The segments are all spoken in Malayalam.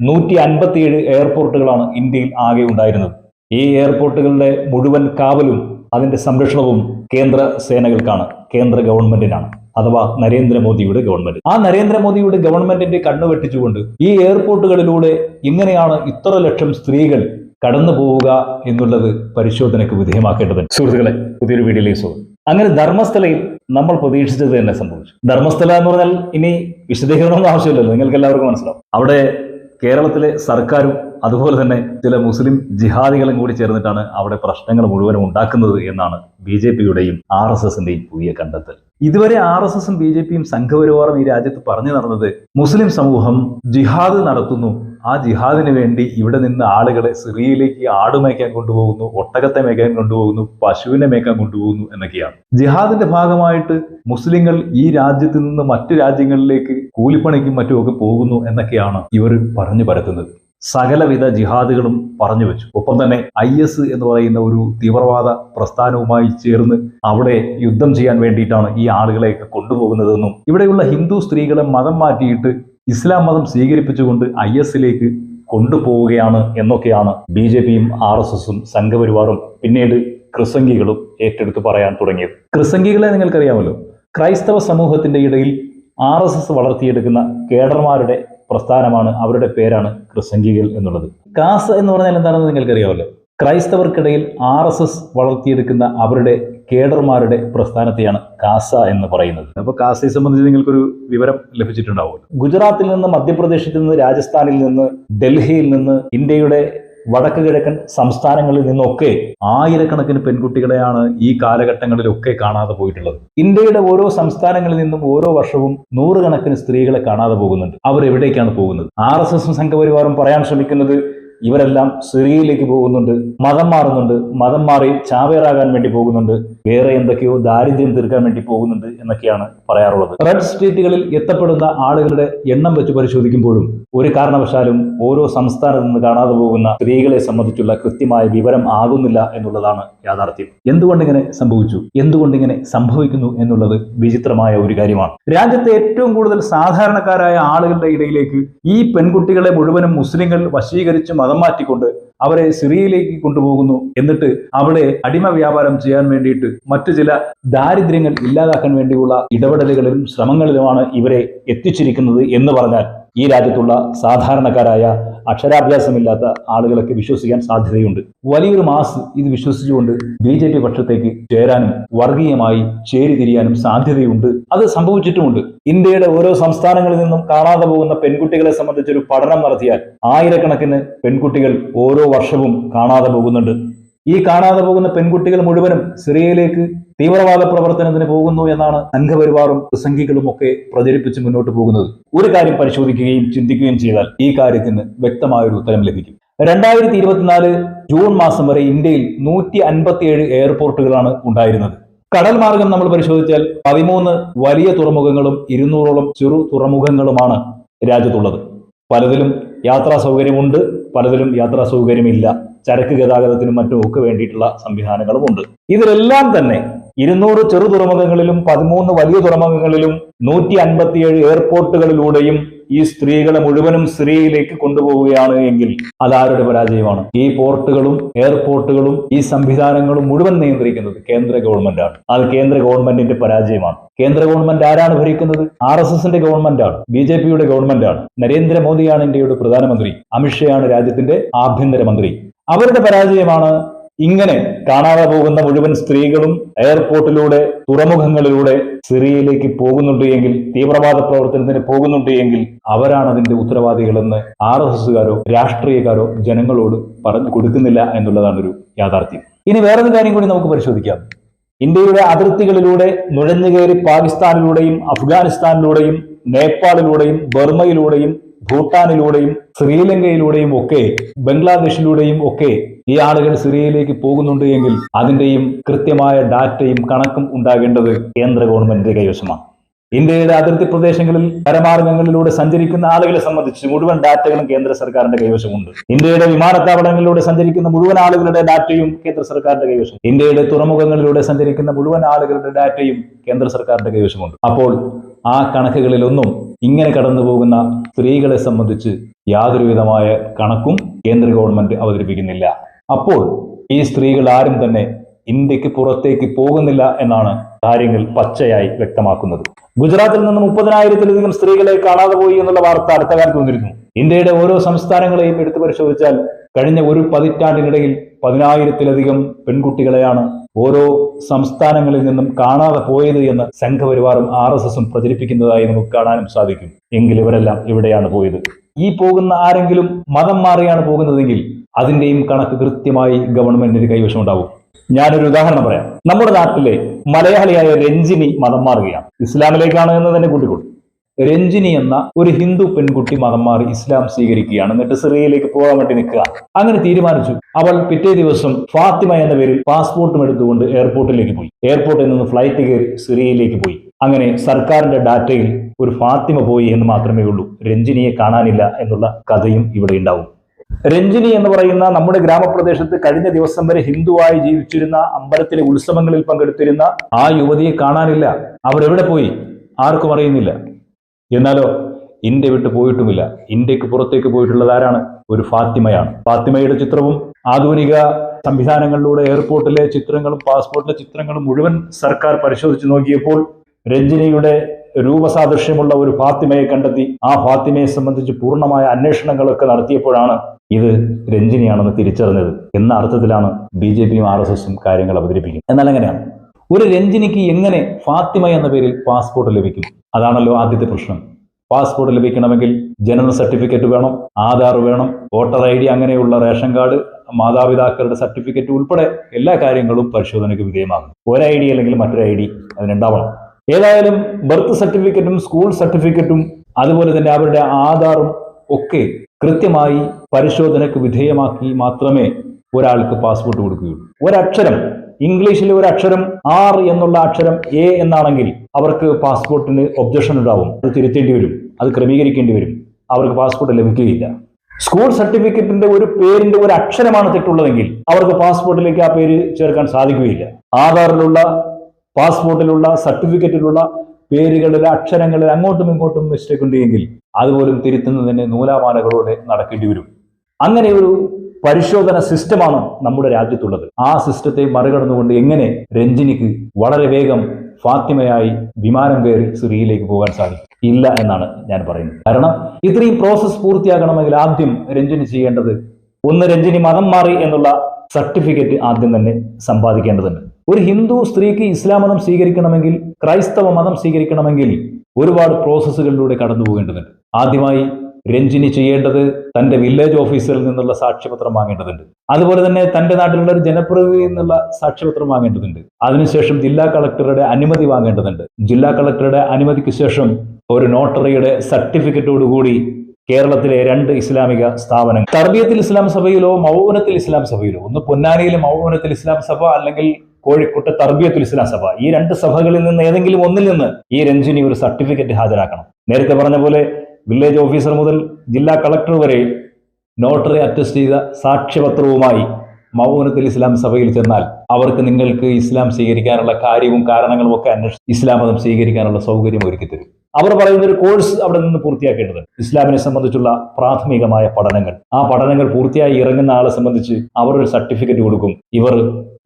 നൂറ്റി അൻപത്തിയേഴ് എയർപോർട്ടുകളാണ് ഇന്ത്യയിൽ ആകെ ഉണ്ടായിരുന്നത്. ഈ എയർപോർട്ടുകളുടെ മുഴുവൻ കാവലും അതിന്റെ സംരക്ഷണവും കേന്ദ്ര സേനകൾക്കാണ് കേന്ദ്ര ഗവൺമെന്റിനാണ് അഥവാ നരേന്ദ്രമോദിയുടെ ഗവൺമെന്റ്. ആ നരേന്ദ്രമോദിയുടെ ഗവൺമെന്റിന്റെ കണ്ണു വെട്ടിച്ചുകൊണ്ട് ഈ എയർപോർട്ടുകളിലൂടെ എങ്ങനെയാണ് ഇത്ര ലക്ഷം സ്ത്രീകൾ കടന്നു പോവുക എന്നുള്ളത് പരിശോധനയ്ക്ക് വിധേയമാക്കേണ്ടതുണ്ട്. സുഹൃത്തുക്കളെ പുതിയൊരു വീഡിയോയിലേക്ക് സ്വാഗതം. അങ്ങനെ ധർമ്മസ്ഥലയിൽ നമ്മൾ പ്രതീക്ഷിച്ചത് തന്നെ സംഭവിച്ചു. ധർമ്മസ്ഥല എന്ന് പറഞ്ഞാൽ ഇനി വിശദീകരണമൊന്നും ആവശ്യമില്ലല്ലോ നിങ്ങൾക്ക് എല്ലാവർക്കും മനസ്സിലാവും. അവിടെ കേരളത്തിലെ സർക്കാരും അതുപോലെ തന്നെ ചില മുസ്ലിം ജിഹാദികളും കൂടി ചേർന്നിട്ടാണ് അവിടെ പ്രശ്നങ്ങൾ മുഴുവനും ഉണ്ടാക്കുന്നത് എന്നാണ് ബി ജെ പിയുടെയും ആർ എസ് എസിന്റെയും പുതിയ കണ്ടെത്തൽ. ഇതുവരെ ആർ എസ് എസും ബി ജെ പിയും സംഘപരിവാറും ഈ രാജ്യത്ത് പറഞ്ഞു നടന്നത് മുസ്ലിം സമൂഹം ജിഹാദ് നടത്തുന്നു ആ ജിഹാദിന് വേണ്ടി ഇവിടെ നിന്ന് ആളുകളെ സിറിയയിലേക്ക് ആട് മേയ്ക്കാൻ കൊണ്ടുപോകുന്നു ഒട്ടകത്തെ മേയ്ക്കാൻ കൊണ്ടുപോകുന്നു പശുവിനെ മേയ്ക്കാൻ കൊണ്ടുപോകുന്നു എന്നൊക്കെയാണ്. ജിഹാദിന്റെ ഭാഗമായിട്ട് മുസ്ലിങ്ങൾ ഈ രാജ്യത്ത് നിന്ന് മറ്റു രാജ്യങ്ങളിലേക്ക് കൂലിപ്പണിക്കും മറ്റുമൊക്കെ പോകുന്നു എന്നൊക്കെയാണ് ഇവർ പറഞ്ഞു പരത്തുന്നത്. സകലവിധ ജിഹാദുകളും പറഞ്ഞു വെച്ചു. ഒപ്പം തന്നെ ഐ എസ് എന്ന് പറയുന്ന ഒരു തീവ്രവാദ പ്രസ്ഥാനവുമായി ചേർന്ന് അവിടെ യുദ്ധം ചെയ്യാൻ വേണ്ടിയിട്ടാണ് ഈ ആളുകളെയൊക്കെ കൊണ്ടുപോകുന്നതെന്നും ഇവിടെയുള്ള ഹിന്ദു സ്ത്രീകളെ മതം മാറ്റിയിട്ട് ഇസ്ലാം മതം സ്വീകരിപ്പിച്ചുകൊണ്ട് ഐ എസിലേക്ക് കൊണ്ടുപോവുകയാണ് എന്നൊക്കെയാണ് ബി ജെ പിയും ആർ എസ് എസും സംഘപരിവാറും പിന്നീട് ക്രിസംഗികളും ഏറ്റെടുത്ത് പറയാൻ തുടങ്ങിയത്. ക്രിസംഗികളെ നിങ്ങൾക്കറിയാമല്ലോ. ക്രൈസ്തവ സമൂഹത്തിന്റെ ഇടയിൽ ആർ എസ് എസ് വളർത്തിയെടുക്കുന്ന കേഡർമാരുടെ പ്രസ്ഥാനമാണ് അവരുടെ പേരാണ് ക്രിസംഗികൾ എന്നുള്ളത്. കാസ് എന്ന് പറഞ്ഞാൽ എന്താണെന്ന് നിങ്ങൾക്കറിയാമല്ലോ. ക്രൈസ്തവർക്കിടയിൽ ആർ എസ് എസ് വളർത്തിയെടുക്കുന്ന അവരുടെ കേഡർമാരുടെ പ്രസ്ഥാനത്തെയാണ് കാസ എന്ന് പറയുന്നത്. അപ്പോൾ കാസയെ സംബന്ധിച്ച് നിങ്ങൾക്കൊരു വിവരം ലഭിച്ചിട്ടുണ്ടാവുമല്ലോ ഗുജറാത്തിൽ നിന്ന് മധ്യപ്രദേശിൽ നിന്ന് രാജസ്ഥാനിൽ നിന്ന് ഡൽഹിയിൽ നിന്ന് ഇന്ത്യയുടെ വടക്ക് കിഴക്കൻ സംസ്ഥാനങ്ങളിൽ നിന്നൊക്കെ ആയിരക്കണക്കിന് പെൺകുട്ടികളെയാണ് ഈ കാലഘട്ടങ്ങളിലൊക്കെ കാണാതെ പോയിട്ടുള്ളത്. ഇന്ത്യയുടെ ഓരോ സംസ്ഥാനങ്ങളിൽ നിന്നും ഓരോ വർഷവും നൂറുകണക്കിന് സ്ത്രീകളെ കാണാതെ പോകുന്നുണ്ട്. അവർ എവിടേക്കാണ് പോകുന്നത്? ആർ എസ് എസും സംഘപരിവാറും പറയാൻ ശ്രമിക്കുന്നത് ഇവരെല്ലാം സിറിയയിലേക്ക് പോകുന്നുണ്ട് മതം മാറുന്നുണ്ട് മതം മാറി ചാവേറാകാൻ വേണ്ടി പോകുന്നുണ്ട് വേറെ എന്തൊക്കെയോ ദാരിദ്ര്യം തീർക്കാൻ വേണ്ടി പോകുന്നുണ്ട് എന്നൊക്കെയാണ് പറയാറുള്ളത്. റെഡ് സ്റ്റേറ്റുകളിൽ എത്തപ്പെടുന്ന ആളുകളുടെ എണ്ണം വെച്ച് പരിശോധിക്കുമ്പോഴും ഒരു കാരണവശാലും ഓരോ സംസ്ഥാനത്ത് നിന്ന് കാണാതെ പോകുന്ന സ്ത്രീകളെ സംബന്ധിച്ചുള്ള കൃത്യമായ വിവരം ആകുന്നില്ല എന്നുള്ളതാണ് യാഥാർത്ഥ്യം. എന്തുകൊണ്ടിങ്ങനെ സംഭവിച്ചു? എന്തുകൊണ്ടിങ്ങനെ സംഭവിക്കുന്നു എന്നുള്ളത് വിചിത്രമായ ഒരു കാര്യമാണ്. രാജ്യത്തെ ഏറ്റവും കൂടുതൽ സാധാരണക്കാരായ ആളുകളുടെ ഇടയിലേക്ക് ഈ പെൺകുട്ടികളെ മുഴുവനും മുസ്ലിങ്ങൾ വശീകരിച്ച് മതം മാറ്റിക്കൊണ്ട് അവരെ സിറിയയിലേക്ക് കൊണ്ടുപോകുന്നു എന്നിട്ട് അവിടെ അടിമ വ്യാപാരം ചെയ്യാൻ വേണ്ടിയിട്ട് മറ്റു ചില ദാരിദ്ര്യങ്ങൾ ഇല്ലാതാക്കാൻ വേണ്ടിയുള്ള ഇടപെടലുകളിലും ശ്രമങ്ങളിലുമാണ് ഇവരെ എത്തിച്ചിരിക്കുന്നത് എന്ന് പറഞ്ഞാൽ ഈ രാജ്യത്തുള്ള സാധാരണക്കാരായ അക്ഷരാഭ്യാസമില്ലാത്ത ആളുകളൊക്കെ വിശ്വസിക്കാൻ സാധ്യതയുണ്ട്. വലിയൊരു മാസ് ഇത് വിശ്വസിച്ചുകൊണ്ട് ബി ജെ പി പക്ഷത്തേക്ക് ചേരാനും വർഗീയമായി ചേരിതിരിയാനും സാധ്യതയുണ്ട്. അത് സംഭവിച്ചിട്ടുമുണ്ട്. ഇന്ത്യയുടെ ഓരോ സംസ്ഥാനങ്ങളിൽ നിന്നും കാണാതെ പോകുന്ന പെൺകുട്ടികളെ സംബന്ധിച്ചൊരു പഠനം നടത്തിയാൽ ആയിരക്കണക്കിന് പെൺകുട്ടികൾ ഓരോ വർഷവും കാണാതെ പോകുന്നുണ്ട്. ഈ കാണാതെ പോകുന്ന പെൺകുട്ടികൾ മുഴുവനും സിറിയയിലേക്ക് തീവ്രവാദ പ്രവർത്തനത്തിന് പോകുന്നു എന്നാണ് സംഘപരിവാറും പ്രസംഗികളും ഒക്കെ പ്രചരിപ്പിച്ച് മുന്നോട്ട് പോകുന്നത്. ഒരു കാര്യം പരിശോധിക്കുകയും ചിന്തിക്കുകയും ചെയ്താൽ ഈ കാര്യത്തിന് വ്യക്തമായ ഒരു ഉത്തരം ലഭിക്കും. രണ്ടായിരത്തി ഇരുപത്തിനാല് ജൂൺ മാസം വരെ ഇന്ത്യയിൽ നൂറ്റി അൻപത്തിയേഴ് എയർപോർട്ടുകളാണ് ഉണ്ടായിരുന്നത്. കടൽ മാർഗം നമ്മൾ പരിശോധിച്ചാൽ പതിമൂന്ന് വലിയ തുറമുഖങ്ങളും ഇരുന്നൂറോളം ചെറു തുറമുഖങ്ങളുമാണ് രാജ്യത്തുള്ളത്. പലതിലും യാത്രാ സൗകര്യമുണ്ട് പലതിലും യാത്രാ സൗകര്യമില്ല. ചരക്ക് ഗതാഗതത്തിനും മറ്റും ഒക്കെ വേണ്ടിയിട്ടുള്ള സംവിധാനങ്ങളും ഉണ്ട് ഇതിലെല്ലാം തന്നെ ഇരുന്നൂറ് ചെറു തുറമുഖങ്ങളിലും പതിമൂന്ന് വലിയ തുറമുഖങ്ങളിലും നൂറ്റി അൻപത്തിയേഴ് എയർപോർട്ടുകളിലൂടെയും ഈ സ്ത്രീകളെ മുഴുവനും സിറിയയിലേക്ക് കൊണ്ടുപോവുകയാണ് എങ്കിൽ അതാരുടെ പരാജയമാണ്? ഈ പോർട്ടുകളും എയർപോർട്ടുകളും ഈ സംവിധാനങ്ങളും മുഴുവൻ നിയന്ത്രിക്കുന്നത് കേന്ദ്ര ഗവൺമെന്റാണ്. അത് കേന്ദ്ര ഗവൺമെന്റിന്റെ പരാജയമാണ്. കേന്ദ്ര ഗവൺമെന്റ് ആരാണ് ഭരിക്കുന്നത്? ആർ എസ് എസിന്റെ ഗവൺമെന്റാണ്. ബി ജെ പിയുടെ ഗവൺമെന്റാണ്. നരേന്ദ്രമോദിയാണ് ഇന്ത്യയുടെ പ്രധാനമന്ത്രി. അമിത്ഷായാണ് രാജ്യത്തിന്റെ ആഭ്യന്തരമന്ത്രി. അവരുടെ പരാജയമാണ് ഇങ്ങനെ കാണാതെ പോകുന്ന മുഴുവൻ സ്ത്രീകളും എയർപോർട്ടിലൂടെ തുറമുഖങ്ങളിലൂടെ സിറിയയിലേക്ക് പോകുന്നുണ്ട് എങ്കിൽ തീവ്രവാദ പ്രവർത്തനത്തിന് പോകുന്നുണ്ട് എങ്കിൽ അവരാണ് അതിന്റെ ഉത്തരവാദികളെന്ന് ആർ എസ് എസുകാരോ രാഷ്ട്രീയക്കാരോ ജനങ്ങളോട് പറഞ്ഞു കൊടുക്കുന്നില്ല എന്നുള്ളതാണ് ഒരു യാഥാർത്ഥ്യം. ഇനി വേറൊരു കാര്യം കൂടി നമുക്ക് പരിശോധിക്കാം. ഇന്ത്യയുടെ അതിർത്തികളിലൂടെ നുഴഞ്ഞുകയറി പാകിസ്ഥാനിലൂടെയും അഫ്ഗാനിസ്ഥാനിലൂടെയും നേപ്പാളിലൂടെയും ബർമയിലൂടെയും ഭൂട്ടാനിലൂടെയും ശ്രീലങ്കയിലൂടെയും ഒക്കെ ബംഗ്ലാദേശിലൂടെയും ഒക്കെ ഈ ആളുകൾ സിറിയയിലേക്ക് പോകുന്നുണ്ട് എങ്കിൽ അതിന്റെയും കൃത്യമായ ഡാറ്റയും കണക്കും ഉണ്ടാകേണ്ടത് കേന്ദ്ര ഗവൺമെന്റിന്റെ കൈവശമാണ്. ഇന്ത്യയുടെ അതിർത്തി പ്രദേശങ്ങളിൽ കരമാർഗങ്ങളിലൂടെ സഞ്ചരിക്കുന്ന ആളുകളെ സംബന്ധിച്ച് മുഴുവൻ ഡാറ്റകളും കേന്ദ്ര സർക്കാരിന്റെ കൈവശമുണ്ട്. ഇന്ത്യയുടെ വിമാനത്താവളങ്ങളിലൂടെ സഞ്ചരിക്കുന്ന മുഴുവൻ ആളുകളുടെ ഡാറ്റയും കേന്ദ്ര സർക്കാരിന്റെ കൈവശം. ഇന്ത്യയുടെ തുറമുഖങ്ങളിലൂടെ സഞ്ചരിക്കുന്ന മുഴുവൻ ആളുകളുടെ ഡാറ്റയും കേന്ദ്ര സർക്കാരിന്റെ കൈവശമുണ്ട്. അപ്പോൾ ആ കണക്കുകളിലൊന്നും ഇങ്ങനെ കടന്നു പോകുന്ന സ്ത്രീകളെ സംബന്ധിച്ച് യാതൊരു വിധമായ കണക്കും കേന്ദ്ര ഗവൺമെന്റ് അവതരിപ്പിക്കുന്നില്ല. അപ്പോൾ ഈ സ്ത്രീകൾ ആരും തന്നെ ഇന്ത്യയ്ക്ക് പുറത്തേക്ക് പോകുന്നില്ല എന്നാണ് കാര്യങ്ങൾ പച്ചയായി വ്യക്തമാക്കുന്നത്. ഗുജറാത്തിൽ നിന്ന് മുപ്പതിനായിരത്തിലധികം സ്ത്രീകളെ കാണാതെ പോയി എന്നുള്ള വാർത്ത അടുത്ത കാലത്ത് വന്നിരുന്നു. ഇന്ത്യയുടെ ഓരോ സംസ്ഥാനങ്ങളെയും എടുത്തു പരിശോധിച്ചാൽ കഴിഞ്ഞ ഒരു പതിറ്റാണ്ടിനിടയിൽ പതിനായിരത്തിലധികം പെൺകുട്ടികളെയാണ് ഓരോ സംസ്ഥാനങ്ങളിൽ നിന്നും കാണാതെ പോയത് എന്ന് സംഘപരിവാറും ആർ എസ് എസും പ്രചരിപ്പിക്കുന്നതായി നമുക്ക് കാണാനും സാധിക്കും. എങ്കിൽ ഇവരെല്ലാം ഇവിടെയാണ് പോയത്. ഈ പോകുന്ന ആരെങ്കിലും മതം മാറിയാണ് പോകുന്നതെങ്കിൽ അതിന്റെയും കണക്ക് കൃത്യമായി ഗവൺമെന്റിന് കൈവശം ഉണ്ടാവും ഞാനൊരു ഉദാഹരണം പറയാം. നമ്മുടെ നാട്ടിലെ മലയാളിയായ രഞ്ജിനി മതം മാറുകയാണ്. ഇസ്ലാമിലേക്കാണ് എന്ന് തന്നെ കൂട്ടിക്കൊടുക്കും രഞ്ജിനി എന്ന ഒരു ഹിന്ദു പെൺകുട്ടി മതം മാറി ഇസ്ലാം സ്വീകരിക്കുകയാണ്. എന്നിട്ട് സിറിയയിലേക്ക് പോകാൻ വേണ്ടി നിൽക്കുക. അങ്ങനെ തീരുമാനിച്ചു. അവൾ പിറ്റേ ദിവസം ഫാത്തിമ എന്ന പേരിൽ പാസ്പോർട്ടും എടുത്തുകൊണ്ട് എയർപോർട്ടിലേക്ക് പോയി. എയർപോർട്ടിൽ നിന്ന് ഫ്ലൈറ്റ് കയറി സിറിയയിലേക്ക് പോയി. അങ്ങനെ സർക്കാരിന്റെ ഡാറ്റയിൽ ഒരു ഫാത്തിമ പോയി എന്ന് മാത്രമേ ഉള്ളൂ. രഞ്ജിനിയെ കാണാനില്ല എന്നുള്ള കഥയും ഇവിടെ ഉണ്ടാവും. രഞ്ജിനി എന്ന് പറയുന്ന നമ്മുടെ ഗ്രാമപ്രദേശത്ത് കഴിഞ്ഞ ദിവസം വരെ ഹിന്ദുവായി ജീവിച്ചിരുന്ന അമ്പലത്തിലെ ഉത്സവങ്ങളിൽ പങ്കെടുത്തിരുന്ന ആ യുവതിയെ കാണാനില്ല. അവരെവിടെ പോയി? ആർക്കും അറിയുന്നില്ല. എന്നാലോ ഇന്ത്യ വിട്ട് പോയിട്ടുമില്ല. ഇന്ത്യയ്ക്ക് പുറത്തേക്ക് പോയിട്ടുള്ളത് ആരാണ്? ഒരു ഫാത്തിമയാണ്. ഫാത്തിമയുടെ ചിത്രവും ആധുനിക സംവിധാനങ്ങളിലൂടെ എയർപോർട്ടിലെ ചിത്രങ്ങളും പാസ്പോർട്ടിലെ ചിത്രങ്ങളും മുഴുവൻ സർക്കാർ പരിശോധിച്ച് നോക്കിയപ്പോൾ രഞ്ജിനിയുടെ രൂപസാദൃശ്യമുള്ള ഒരു ഫാത്തിമയെ കണ്ടെത്തി. ആ ഫാത്തിമയെ സംബന്ധിച്ച് പൂർണമായ അന്വേഷണങ്ങളൊക്കെ നടത്തിയപ്പോഴാണ് ഇത് രഞ്ജിനിയാണെന്ന് തിരിച്ചറിഞ്ഞത്. എന്ന അർത്ഥത്തിലാണ് ബി ജെ പിയും ആർ എസ് എസും കാര്യങ്ങൾ അവതരിപ്പിക്കുന്നത്. എന്നാൽ എങ്ങനെയാണ് ഒരു രഞ്ജിനിക്ക് എങ്ങനെ ഫാത്തിമ എന്ന പേരിൽ പാസ്പോർട്ട് ലഭിക്കും? അതാണല്ലോ ആദ്യത്തെ പ്രശ്നം. പാസ്പോർട്ട് ലഭിക്കണമെങ്കിൽ ജനന സർട്ടിഫിക്കറ്റ് വേണം ആധാർ വേണം വോട്ടർ ഐ ഡി അങ്ങനെയുള്ള റേഷൻ കാർഡ് മാതാപിതാക്കളുടെ സർട്ടിഫിക്കറ്റ് ഉൾപ്പെടെ എല്ലാ കാര്യങ്ങളും പരിശോധനയ്ക്ക് വിധേയമാകും. ഒരു ഐ ഡി അല്ലെങ്കിൽ മറ്റൊരു ഐ ഡി അതിനുണ്ടാവണം. ഏതായാലും ബർത്ത് സർട്ടിഫിക്കറ്റും സ്കൂൾ സർട്ടിഫിക്കറ്റും അതുപോലെ തന്നെ അവരുടെ ആധാറും ഒക്കെ കൃത്യമായി പരിശോധനയ്ക്ക് വിധേയമാക്കി മാത്രമേ ഒരാൾക്ക് പാസ്പോർട്ട് കൊടുക്കുകയുള്ളൂ. ഒരക്ഷരം ഇംഗ്ലീഷിലെ ഒരു അക്ഷരം ആർ എന്നുള്ള അക്ഷരം എ എന്നാണെങ്കിൽ അവർക്ക് പാസ്പോർട്ടിന് ഒബ്ജക്ഷൻ ഉണ്ടാവും. അത് തിരുത്തേണ്ടി വരും. അത് ക്രമീകരിക്കേണ്ടി വരും. അവർക്ക് പാസ്പോർട്ട് ലഭിക്കുകയില്ല. സ്കൂൾ സർട്ടിഫിക്കറ്റിന്റെ ഒരു പേരിന്റെ ഒരു അക്ഷരമാണ് തെറ്റുള്ളതെങ്കിൽ അവർക്ക് പാസ്പോർട്ടിലേക്ക് ആ പേര് ചേർക്കാൻ സാധിക്കുകയില്ല. ആധാറിലുള്ള പാസ്പോർട്ടിലുള്ള സർട്ടിഫിക്കറ്റിലുള്ള പേരുകളിൽ അക്ഷരങ്ങളിൽ അങ്ങോട്ടും ഇങ്ങോട്ടും മിസ്റ്റേക്ക് ഉണ്ടെങ്കിൽ അതുപോലും തിരുത്തുന്നതിന് നൂലാമാലകളോടെ നടക്കേണ്ടി വരും. അങ്ങനെ ഒരു പരിശോധന സിസ്റ്റമാണ് നമ്മുടെ രാജ്യത്തുള്ളത്. ആ സിസ്റ്റത്തെ മറികടന്നുകൊണ്ട് എങ്ങനെ രഞ്ജിനിക്ക് വളരെ വേഗം ഫാത്തിമയായി വിമാനം കയറി സിറിയയിലേക്ക് പോകാൻ സാധിക്കും? ഇല്ല എന്നാണ് ഞാൻ പറയുന്നത്. കാരണം ഇത്രയും പ്രോസസ് പൂർത്തിയാകണമെങ്കിൽ ആദ്യം രഞ്ജിനി ചെയ്യേണ്ടത് ഒന്ന് രഞ്ജിനി മതം മാറി എന്നുള്ള സർട്ടിഫിക്കറ്റ് ആദ്യം തന്നെ സമ്പാദിക്കേണ്ടതുണ്ട്. ഒരു ഹിന്ദു സ്ത്രീക്ക് ഇസ്ലാം മതം സ്വീകരിക്കണമെങ്കിൽ ക്രൈസ്തവ മതം സ്വീകരിക്കണമെങ്കിൽ ഒരുപാട് പ്രോസസ്സുകളിലൂടെ കടന്നു പോകേണ്ടതുണ്ട് ആദ്യമായി രഞ്ജിനി ചെയ്യേണ്ടത് തന്റെ വില്ലേജ് ഓഫീസിൽ നിന്നുള്ള സാക്ഷ്യപത്രം വാങ്ങേണ്ടതുണ്ട്. അതുപോലെ തന്നെ തന്റെ നാട്ടിലുള്ള ഒരു ജനപ്രതിനിധിയിൽ നിന്നുള്ള സാക്ഷ്യപത്രം വാങ്ങേണ്ടതുണ്ട്. അതിനുശേഷം ജില്ലാ കളക്ടറുടെ അനുമതി വാങ്ങേണ്ടതുണ്ട്. ജില്ലാ കളക്ടറുടെ അനുമതിക്ക് ശേഷം ഒരു നോട്ടറിയുടെ സർട്ടിഫിക്കറ്റോടുകൂടി കേരളത്തിലെ രണ്ട് ഇസ്ലാമിക സ്ഥാപനങ്ങൾ. തർബിയത്തിൽ ഇസ്ലാം സഭയിലോ മൗനത്തിൽ ഇസ്ലാം സഭയിലോ ഒന്ന് പൊന്നാനിയിലെ മൗനത്തിൽ ഇസ്ലാം സഭ അല്ലെങ്കിൽ കോഴിക്കോട്ടെ തർബിയത്തുൽ ഇസ്ലാം സഭ ഈ രണ്ട് സഭകളിൽ നിന്ന് ഏതെങ്കിലും ഒന്നിൽ നിന്ന് ഈ രഞ്ജിനി ഒരു സർട്ടിഫിക്കറ്റ് ഹാജരാക്കണം. നേരത്തെ പറഞ്ഞ പോലെ വില്ലേജ് ഓഫീസർ മുതൽ ജില്ലാ കളക്ടർ വരെ നോട്ടറി അറ്റസ്റ്റ് ചെയ്ത സാക്ഷ്യപത്രവുമായി മൗനത്തിൽ ഇസ്ലാം സഭയിൽ ചെന്നാൽ അവർക്ക് നിങ്ങൾക്ക് ഇസ്ലാം സ്വീകരിക്കാനുള്ള കാര്യവും കാരണങ്ങളും ഒക്കെ അന്വേഷിച്ച് ഇസ്ലാം മതം സ്വീകരിക്കാനുള്ള സൗകര്യം ഒരുക്കി തരും. അവർ പറയുന്ന ഒരു കോഴ്സ് അവിടെ നിന്ന് പൂർത്തിയാക്കേണ്ടത് ഇസ്ലാമിനെ സംബന്ധിച്ചുള്ള പ്രാഥമികമായ പഠനങ്ങൾ. ആ പഠനങ്ങൾ പൂർത്തിയായി ഇറങ്ങുന്ന ആളെ സംബന്ധിച്ച് അവർ ഒരു സർട്ടിഫിക്കറ്റ് കൊടുക്കും. ഇവർ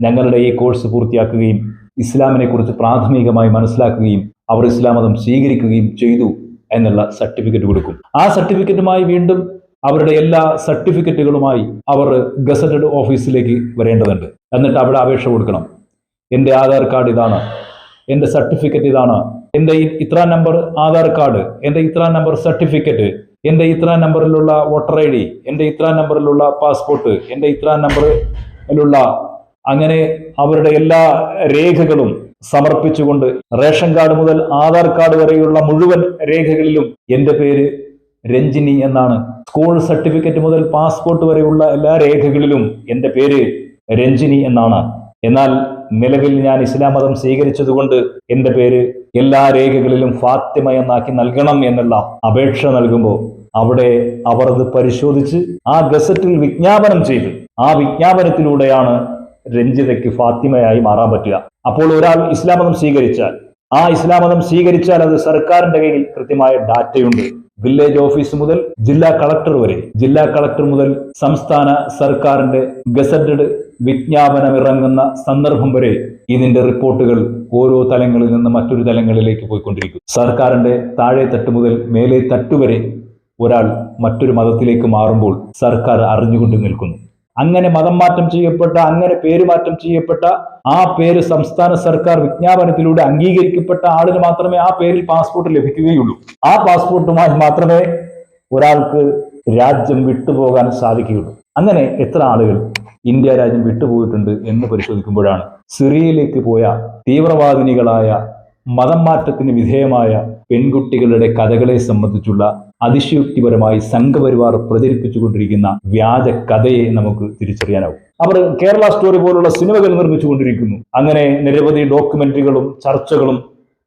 ഞങ്ങളുടെ ഈ കോഴ്സ് പൂർത്തിയാക്കുകയും ഇസ്ലാമിനെ കുറിച്ച് പ്രാഥമികമായി മനസ്സിലാക്കുകയും അവർ ഇസ്ലാം മതം സ്വീകരിക്കുകയും ചെയ്തു. എന്നുള്ള സർട്ടിഫിക്കറ്റ് കൊടുക്കും. ആ സർട്ടിഫിക്കറ്റുമായി വീണ്ടും അവരുടെ എല്ലാ സർട്ടിഫിക്കറ്റുകളുമായി അവർ ഗസറ്റഡ് ഓഫീസിലേക്ക് വരേണ്ടതുണ്ട്. എന്നിട്ട് അവിടെ അപേക്ഷ കൊടുക്കണം. എന്റെ ആധാർ കാർഡ് ഇതാണ്. എന്റെ സർട്ടിഫിക്കറ്റ് ഇതാണ്. എന്റെ ഇത്ര നമ്പർ ആധാർ കാർഡ് എന്റെ ഇത്ര നമ്പർ സർട്ടിഫിക്കറ്റ് എന്റെ ഇത്ര നമ്പറിലുള്ള വോട്ടർ ഐ ഡി എന്റെ ഇത്ര നമ്പറിലുള്ള പാസ്പോർട്ട് എന്റെ ഇത്ര നമ്പറിലുള്ള അങ്ങനെ അവരുടെ എല്ലാ രേഖകളും സമർപ്പിച്ചുകൊണ്ട് റേഷൻ കാർഡ് മുതൽ ആധാർ കാർഡ് വരെയുള്ള മുഴുവൻ രേഖകളിലും എന്റെ പേര് രഞ്ജിനി എന്നാണ്. സ്കൂൾ സർട്ടിഫിക്കറ്റ് മുതൽ പാസ്പോർട്ട് വരെയുള്ള എല്ലാ രേഖകളിലും എന്റെ പേര് രഞ്ജിനി എന്നാണ്. എന്നാൽ നിലവിൽ ഞാൻ ഇസ്ലാം മതം സ്വീകരിച്ചതുകൊണ്ട് എന്റെ പേര് എല്ലാ രേഖകളിലും ഫാത്തിമ എന്നാക്കി നൽകണം എന്നുള്ള അപേക്ഷ നൽകുമ്പോൾ അവിടെ അവർ അത് പരിശോധിച്ച് ആ ഗസറ്റിൽ വിജ്ഞാപനം ചെയ്ത്. ആ വിജ്ഞാപനത്തിലൂടെയാണ് രഞ്ജിതയ്ക്ക് ഫാത്തിമയായി മാറാൻ പറ്റുക. അപ്പോൾ ഒരാൾ ഇസ്ലാം മതം സ്വീകരിച്ചാൽ ആ ഇസ്ലാം മതം സ്വീകരിച്ചാൽ അത് സർക്കാരിന്റെ കയ്യിൽ കൃത്യമായ ഡാറ്റയുണ്ട്. വില്ലേജ് ഓഫീസ് മുതൽ ജില്ലാ കളക്ടർ വരെ ജില്ലാ കളക്ടർ മുതൽ സംസ്ഥാന സർക്കാരിന്റെ ഗസറ്റഡ് വിജ്ഞാപനം ഇറങ്ങുന്ന സന്ദർഭം വരെ ഇതിന്റെ റിപ്പോർട്ടുകൾ ഓരോ തലങ്ങളിൽ നിന്ന് മറ്റൊരു തലങ്ങളിലേക്ക് പോയിക്കൊണ്ടിരിക്കും. സർക്കാരിന്റെ താഴെ തട്ട് മുതൽ മേലെ തട്ടുവരെ ഒരാൾ മറ്റൊരു മതത്തിലേക്ക് മാറുമ്പോൾ സർക്കാർ അറിഞ്ഞുകൊണ്ട് നിൽക്കുന്നു. അങ്ങനെ മതം മാറ്റം ചെയ്യപ്പെട്ട അങ്ങനെ പേരുമാറ്റം ചെയ്യപ്പെട്ട ആ പേര് സംസ്ഥാന സർക്കാർ വിജ്ഞാപനത്തിലൂടെ അംഗീകരിക്കപ്പെട്ട ആളിന് മാത്രമേ ആ പേരിൽ പാസ്പോർട്ട് ലഭിക്കുകയുള്ളൂ. ആ പാസ്പോർട്ടുമായി മാത്രമേ ഒരാൾക്ക് രാജ്യം വിട്ടുപോകാൻ സാധിക്കുകയുള്ളൂ. അങ്ങനെ എത്ര ആളുകൾ ഇന്ത്യ രാജ്യം വിട്ടുപോയിട്ടുണ്ട് എന്ന് പരിശോധിക്കുമ്പോഴാണ് സിറിയയിലേക്ക് പോയ തീവ്രവാദിനികളായ മതം മാറ്റത്തിന് വിധേയമായ പെൺകുട്ടികളുടെ കഥകളെ സംബന്ധിച്ചുള്ള അതിശയോക്തിപരമായി സംഘപരിവാർ പ്രചരിപ്പിച്ചുകൊണ്ടിരിക്കുന്ന വ്യാജ കഥയെ നമുക്ക് തിരിച്ചറിയാനാവും അവർ കേരള സ്റ്റോറി പോലുള്ള സിനിമകൾ നിർമ്മിച്ചുകൊണ്ടിരിക്കുന്നു. അങ്ങനെ നിരവധി ഡോക്യുമെന്ററികളും ചർച്ചകളും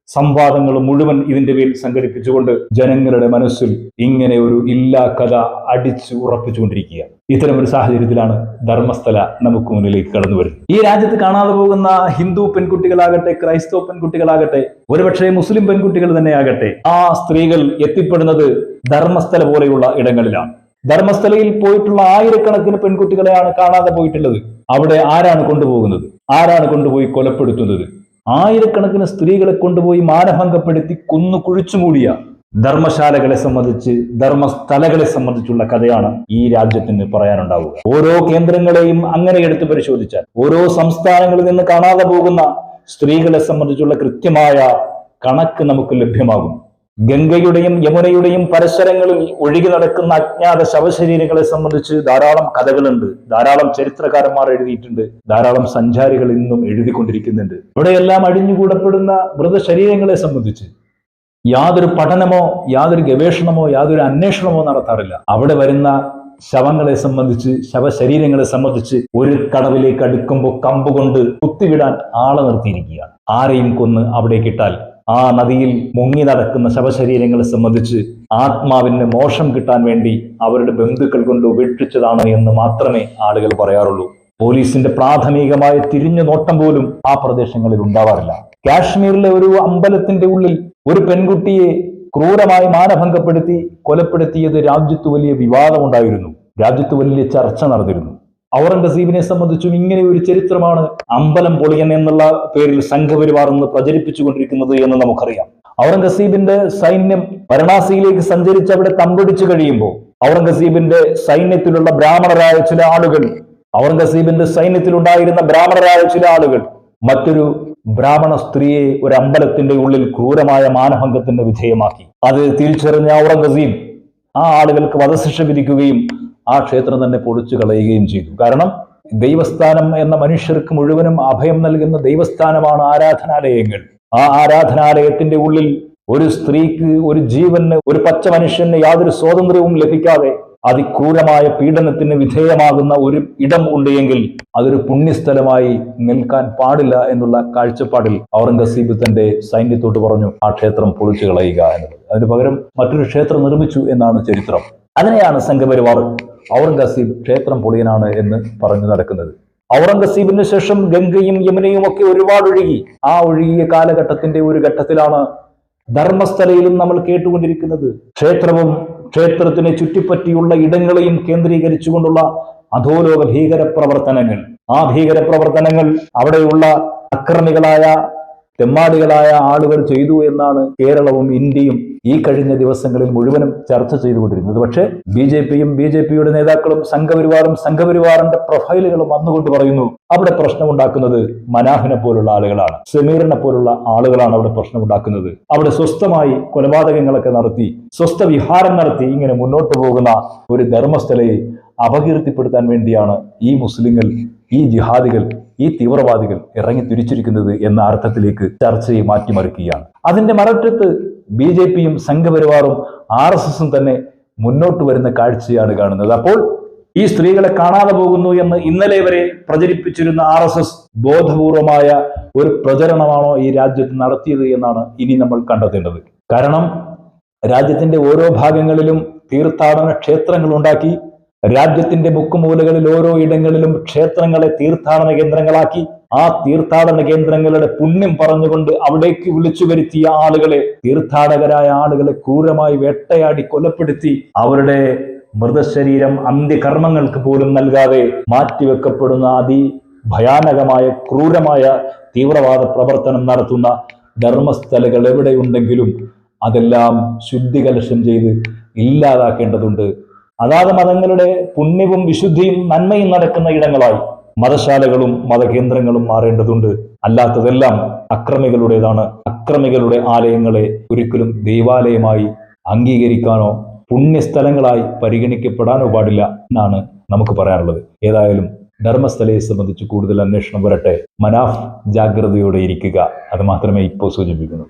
സംവാദങ്ങളും മുഴുവൻ ഇതിന്റെ പേരിൽ സംഘടിപ്പിച്ചുകൊണ്ട് ജനങ്ങളുടെ മനസ്സിൽ ഇങ്ങനെ ഒരു ഇല്ലാ കഥ അടിച്ചു ഉറപ്പിച്ചുകൊണ്ടിരിക്കുക ഇത്തരം ഒരു സാഹചര്യത്തിലാണ് ധർമ്മസ്ഥല നമുക്ക് മുന്നിലേക്ക് കടന്നു വരുന്നത്. ഈ രാജ്യത്ത് കാണാതെ പോകുന്ന ഹിന്ദു പെൺകുട്ടികളാകട്ടെ ക്രൈസ്തവ പെൺകുട്ടികളാകട്ടെ ഒരുപക്ഷെ മുസ്ലിം പെൺകുട്ടികൾ തന്നെ ആകട്ടെ ആ സ്ത്രീകൾ എത്തിപ്പെടുന്നത് ധർമ്മസ്ഥല പോലെയുള്ള ഇടങ്ങളിലാണ്. ധർമ്മസ്ഥലയിൽ പോയിട്ടുള്ള ആയിരക്കണക്കിന് പെൺകുട്ടികളെയാണ് കാണാതെ പോയിട്ടുള്ളത്. അവിടെ ആരാണ് കൊണ്ടുപോകുന്നത്? ആരാണ് കൊണ്ടുപോയി കൊലപ്പെടുത്തുന്നത്? ആയിരക്കണക്കിന് സ്ത്രീകളെ കൊണ്ടുപോയി മാനഭംഗപ്പെടുത്തി കുന്നു കുഴിച്ചുമൂടിയ ധർമ്മശാലകളെ സംബന്ധിച്ച് ധർമ്മസ്ഥലകളെ സംബന്ധിച്ചുള്ള കഥയാണ് ഈ രാജ്യത്തിന് പറയാനുണ്ടാവുക. ഓരോ കേന്ദ്രങ്ങളെയും അങ്ങനെ എടുത്തു പരിശോധിച്ചാൽ ഓരോ സംസ്ഥാനങ്ങളിൽ നിന്ന് കാണാതെ പോകുന്ന സ്ത്രീകളെ സംബന്ധിച്ചുള്ള കൃത്യമായ കണക്ക് നമുക്ക് ലഭ്യമാകും. ഗംഗയുടെയും യമുനയുടെയും പരിസരങ്ങളിൽ ഒഴുകി നടക്കുന്ന അജ്ഞാത ശവശരീരങ്ങളെ സംബന്ധിച്ച് ധാരാളം കഥകളുണ്ട്. ധാരാളം ചരിത്രകാരന്മാർ എഴുതിയിട്ടുണ്ട്. ധാരാളം സഞ്ചാരികൾ ഇന്നും എഴുതിക്കൊണ്ടിരിക്കുന്നുണ്ട്. ഇവിടെയെല്ലാം അടിഞ്ഞുകൂടപ്പെടുന്ന മൃതശരീരങ്ങളെ സംബന്ധിച്ച്. യാതൊരു പഠനമോ യാതൊരു ഗവേഷണമോ യാതൊരു അന്വേഷണമോ നടത്താറില്ല. അവിടെ വരുന്ന ശവങ്ങളെ സംബന്ധിച്ച് ശവശരീരങ്ങളെ സംബന്ധിച്ച് ഒരു കടവിലേക്ക് അടുക്കുമ്പോൾ കമ്പുകൊണ്ട് കുത്തിവിടാൻ ആളെ നിർത്തിയിരിക്കുകയാണ്. ആരെയും കൊന്ന് അവിടെ കിട്ടാൽ ആ നദിയിൽ മുങ്ങി നടക്കുന്ന ശവശരീരങ്ങളെ സംബന്ധിച്ച് ആത്മാവിന് മോശം കിട്ടാൻ വേണ്ടി അവരുടെ ബന്ധുക്കൾ കൊണ്ട് ഉപേക്ഷിച്ചതാണ് എന്ന് മാത്രമേ ആളുകൾ പറയാറുള്ളൂ. പോലീസിന്റെ പ്രാഥമികമായ തിരിഞ്ഞു നോട്ടം പോലും ആ പ്രദേശങ്ങളിൽ ഉണ്ടാവാറില്ല. കാശ്മീരിലെ ഒരു അമ്പലത്തിന്റെ ഉള്ളിൽ ഒരു പെൺകുട്ടിയെ ക്രൂരമായി മാനഭംഗപ്പെടുത്തി കൊലപ്പെടുത്തിയത് രാജ്യത്ത് വലിയ വിവാദമുണ്ടായിരുന്നു. രാജ്യത്ത് വലിയ ചർച്ച നടന്നിരുന്നു. ഔറംഗസീബിനെ സംബന്ധിച്ചും ഇങ്ങനെ ഒരു ചരിത്രമാണ് അമ്പലം പൊളിയൻ എന്നുള്ള പേരിൽ സംഘപരിവാർ എന്ന് പ്രചരിപ്പിച്ചുകൊണ്ടിരിക്കുന്നത് എന്ന് നമുക്കറിയാം. ഔറംഗസീബിന്റെ സൈന്യം വരണാസിയിലേക്ക് സഞ്ചരിച്ച് അവിടെ തമ്പടിച്ചു കഴിയുമ്പോൾ ഔറംഗസീബിന്റെ സൈന്യത്തിലുള്ള ബ്രാഹ്മണരായ ചില ആളുകൾ ഔറംഗസീബിന്റെ സൈന്യത്തിലുണ്ടായിരുന്ന ബ്രാഹ്മണരായ ചില ആളുകൾ മറ്റൊരു ബ്രാഹ്മണ സ്ത്രീയെ ഒരു അമ്പലത്തിന്റെ ഉള്ളിൽ ക്രൂരമായ മാനഭംഗത്തിന് വിധേയമാക്കി. അത് തിരിച്ചറിഞ്ഞ ഔറംഗസീബ് ആ ആളുകൾക്ക് വധശിക്ഷ വിധിക്കുകയും ആ ക്ഷേത്രം തന്നെ പൊളിച്ചു കളയുകയും ചെയ്തു. കാരണം ദൈവസ്ഥാനം എന്ന മനുഷ്യർക്ക് മുഴുവനും അഭയം നൽകുന്ന ദൈവസ്ഥാനമാണ് ആരാധനാലയങ്ങൾ. ആ ആരാധനാലയത്തിന്റെ ഉള്ളിൽ ഒരു സ്ത്രീക്ക് ഒരു ജീവന് ഒരു പച്ച മനുഷ്യന് യാതൊരു സ്വാതന്ത്ര്യവും ലഭിക്കാതെ അതിക്രൂരമായ പീഡനത്തിന് വിധേയമാകുന്ന ഒരു ഇടം ഉണ്ട് എങ്കിൽ അതൊരു പുണ്യസ്ഥലമായി നിൽക്കാൻ പാടില്ല എന്നുള്ള കാഴ്ചപ്പാടിൽ ഔറംഗസീബ് തന്റെ സൈന്യത്തോട്ട് പറഞ്ഞു ആ ക്ഷേത്രം പൊളിച്ചു കളയുക എന്നുള്ളത്. അതിന് പകരം മറ്റൊരു ക്ഷേത്രം നിർമ്മിച്ചു എന്നാണ് ചരിത്രം. അതിനെയാണ് സംഘപരിവാർ ഔറംഗസീബ് ക്ഷേത്രം പൊളിയനാണ് എന്ന് പറഞ്ഞു നടക്കുന്നത്. ഔറംഗസീബിന് ശേഷം ഗംഗയും യമുനയും ഒക്കെ ഒരുപാട് ഒഴുകി. ആ ഒഴുകിയ കാലഘട്ടത്തിന്റെ ഒരു ഘട്ടത്തിലാണ് ധർമ്മസ്ഥലയിലും നമ്മൾ കേട്ടുകൊണ്ടിരിക്കുന്നത്. ക്ഷേത്രവും ക്ഷേത്രത്തിനെ ചുറ്റിപ്പറ്റിയുള്ള ഇടങ്ങളെയും കേന്ദ്രീകരിച്ചുകൊണ്ടുള്ള അധോലോക ഭീകര പ്രവർത്തനങ്ങൾ ആ ഭീകര പ്രവർത്തനങ്ങൾ അവിടെയുള്ള അക്രമികളായ തെമ്മാടികളായ ആളുകൾ ചെയ്തു എന്നാണ് കേരളവും ഇന്ത്യയും ഈ കഴിഞ്ഞ ദിവസങ്ങളിൽ മുഴുവനും ചർച്ച ചെയ്തുകൊണ്ടിരുന്നത്. പക്ഷേ ബി ജെ പിയും ബി ജെ പിയുടെ നേതാക്കളും സംഘപരിവാറും സംഘപരിവാറിന്റെ പ്രൊഫൈലുകളും വന്നുകൊണ്ട് പറയുന്നു അവിടെ പ്രശ്നമുണ്ടാക്കുന്നത് മനാഹിനെ പോലുള്ള ആളുകളാണ് സമീറിനെ പോലുള്ള ആളുകളാണ് അവിടെ പ്രശ്നമുണ്ടാക്കുന്നത്. അവിടെ സ്വസ്ഥമായി കൊലപാതകങ്ങളൊക്കെ നടത്തി സ്വസ്ഥ വിഹാരം നടത്തി ഇങ്ങനെ മുന്നോട്ട് പോകുന്ന ഒരു ധർമ്മസ്ഥലയെ അപകീർത്തിപ്പെടുത്താൻ വേണ്ടിയാണ് ഈ മുസ്ലിങ്ങൾ ഈ ജിഹാദികൾ ഈ തീവ്രവാദികൾ ഇറങ്ങി തിരിച്ചിരിക്കുന്നത് എന്ന അർത്ഥത്തിലേക്ക് ചർച്ചയെ മാറ്റിമറിക്കുകയാണ്. അതിന്റെ മററ്റത്ത് ബി ജെ പിയും സംഘപരിവാറും ആർ എസ് എസും തന്നെ മുന്നോട്ട് വരുന്ന കാഴ്ചയാണ് കാണുന്നത്. അപ്പോൾ ഈ സ്ത്രീകളെ കാണാതെ പോകുന്നു എന്ന് ഇന്നലെ വരെ പ്രചരിപ്പിച്ചിരുന്ന ആർ എസ് എസ് ബോധപൂർവമായ ഒരു പ്രചരണമാണോ ഈ രാജ്യത്ത് നടത്തിയത് എന്നാണ് ഇനി നമ്മൾ കണ്ടെത്തേണ്ടത്. കാരണം രാജ്യത്തിന്റെ ഓരോ ഭാഗങ്ങളിലും തീർത്ഥാടന ക്ഷേത്രങ്ങൾ ഉണ്ടാക്കി രാജ്യത്തിന്റെ മുക്കുമൂലകളിൽ ഓരോ ഇടങ്ങളിലും ക്ഷേത്രങ്ങളെ തീർത്ഥാടന കേന്ദ്രങ്ങളാക്കി ആ തീർത്ഥാടന കേന്ദ്രങ്ങളുടെ പുണ്യം പറഞ്ഞുകൊണ്ട് അവിടേക്ക് വിളിച്ചു വരുത്തിയ ആളുകളെ തീർത്ഥാടകരായ ആളുകളെ ക്രൂരമായി വേട്ടയാടി കൊലപ്പെടുത്തി അവരുടെ മൃതശരീരം അന്ത്യകർമ്മങ്ങൾക്ക് പോലും നൽകാതെ മാറ്റിവെക്കപ്പെടുന്ന അതി ഭയാനകമായ ക്രൂരമായ തീവ്രവാദ പ്രവർത്തനം നടത്തുന്ന ധർമ്മസ്ഥലകൾ എവിടെയുണ്ടെങ്കിലും അതെല്ലാം ശുദ്ധികലശം ചെയ്ത് ഇല്ലാതാക്കേണ്ടതുണ്ട്. അതാത് മതങ്ങളുടെ പുണ്യവും വിശുദ്ധിയും നന്മയും നടക്കുന്ന ഇടങ്ങളായി മതശാലകളും മതകേന്ദ്രങ്ങളും മാറേണ്ടതുണ്ട്. അല്ലാത്തതെല്ലാം അക്രമികളുടേതാണ്. അക്രമികളുടെ ആലയങ്ങളെ ഒരിക്കലും ദൈവാലയമായി അംഗീകരിക്കാനോ പുണ്യസ്ഥലങ്ങളായി പരിഗണിക്കപ്പെടാനോ പാടില്ല എന്നാണ് നമുക്ക് പറയാനുള്ളത്. ഏതായാലും ധർമ്മസ്ഥലയെ സംബന്ധിച്ച് കൂടുതൽ അന്വേഷണം വരട്ടെ. മനാഫ് ജാഗ്രതയോടെ ഇരിക്കുക. അത് മാത്രമേ ഇപ്പോൾ സൂചിപ്പിക്കുന്നുള്ളൂ